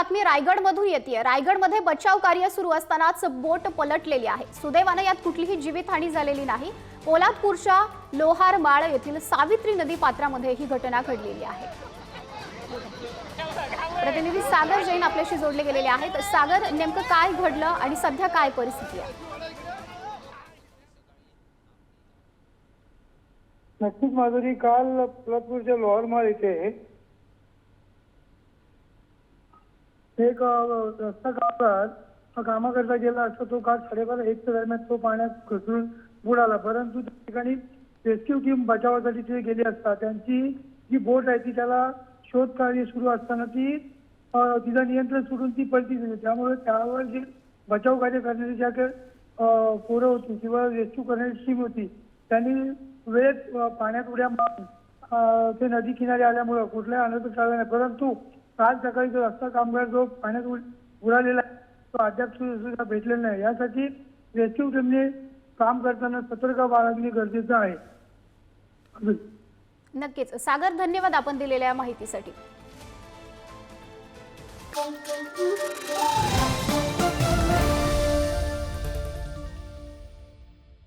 बातमी रायगडमधून येते रायगडमध्ये बचाव कार्य सुरू असतानाच बोट पलटलेली आहे. सुदैवानं यात कुठलीही जीवितहानी झालेली नाही. पोलादपूरच्या लोहार माळ येथील सावित्री नदी पात्रामध्ये ही घटना घडलेली आहे. प्रतिनिधी सागर जैन आपल्याशी जोडले गेलेले आहेत. सागर नेमकं काय घडलं आणि सध्या काय परिस्थिती आहे? नक्कीच माधुरी. काल पोलादपूरच्या लोहारमाळ इथे एक रस्ता गावात कामाकरता गेला असता तो काल साडेबारा एकच्या दरम्यान तो पाण्यात घसरून बुडाला परंतु त्या ठिकाणी रेस्क्यू टीम बचावासाठी तिथे गेली असता त्यांची जी बोट आहे ती त्याला शोध कार्य सुरू असताना ती तिचं नियंत्रण सोडून ती पलटी दिली त्यामुळे त्यावर जे बचाव कार्य करण्याची ज्या काही पोरं होती किंवा रेस्क्यू करण्याची टीम होती त्यांनी वेळेत पाण्यात उड्या मारून ते नदी किनारी आल्यामुळं कुठलाही अनर्थ टाळला नाही. परंतु काल सकाळी जो रस्ता कामगार जो पाण्यात उडालेला आहे तो अद्याप सुद्धा भेटलेला नाही. यासाठी रेस्क्यू टीमने काम करताना सतर्क बाळगणे गरजेचं आहे. अजून नक्कीच. सागर धन्यवाद आपण दिलेल्या माहितीसाठी.